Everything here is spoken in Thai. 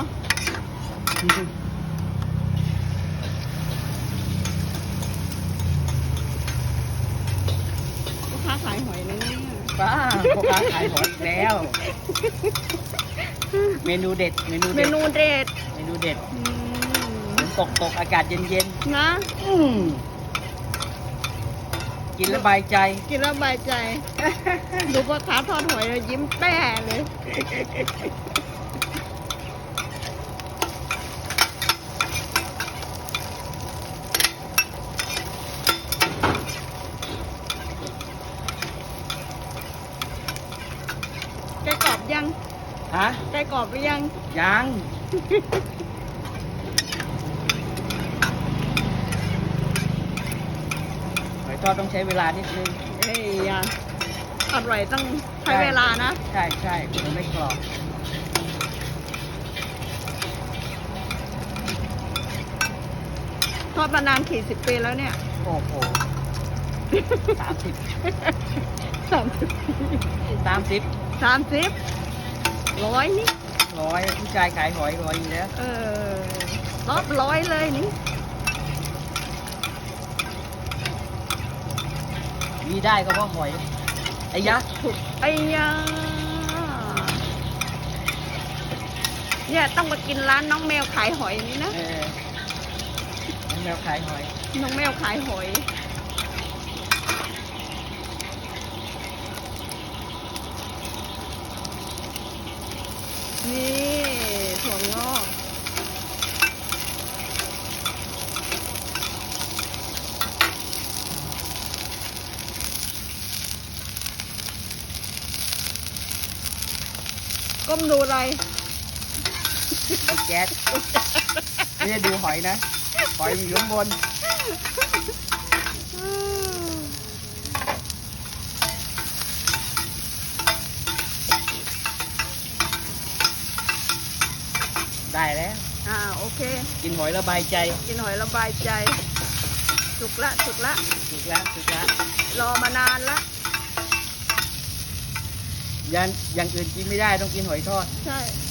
เอาลูกค้าขายหอยเลยเนี่ยป้าพ่อค้าขายหอยอีกแล้ว เมนูเด็ด เมนูเมเด็ด นูเด็ดเมนูเด็ดอืมฝนตกตกอากาศเย็นเย็นนะๆอืมกินแล้วบายใจ กินแล้วสบายใจ ดูพ่อค้าทอดหอยแล้วยิ้มแป้เลย ไก่กรอบ ยังฮะไก่กรอบหรือยัง ยังหอยทอดต้องใช้เวลานิดนึงเอ้ยอย่าอร่อยต้องใช้เวลานะ ใช่ใช่มันไม่กรอบทอดมานานกี่สิบปีแล้วเนี่ย โอ้โหสามสิบสามสิบสามสิบสามสิบ ร้อยนี่ร้อยผู้ชายขายหอยร้อยอยู่แล้วเออรอบร้อยเลยนี่มีได้ก็เพราะหอยไอ้ยะถูกไอ้ยาเนี่ยต้องมากินร้านน้องแมวขายหอยนี่นะเออแมวขายหอย น้องแมวขายหอย นี่ถั่วงอกก้มดูอะไรไอ้แก๊สไม่ได้ดูหอยนะ หอยมันอยู่ข้างบน ได้แล้วอ่าโอเค กินหอยระบายใจกินหอยระบายใจ สุกละสุกละ ถูกแล้วถูกแล้วรอมานานละ ยันอย่างอื่นกินไม่ได้ต้องกินหอยทอด ใช่อ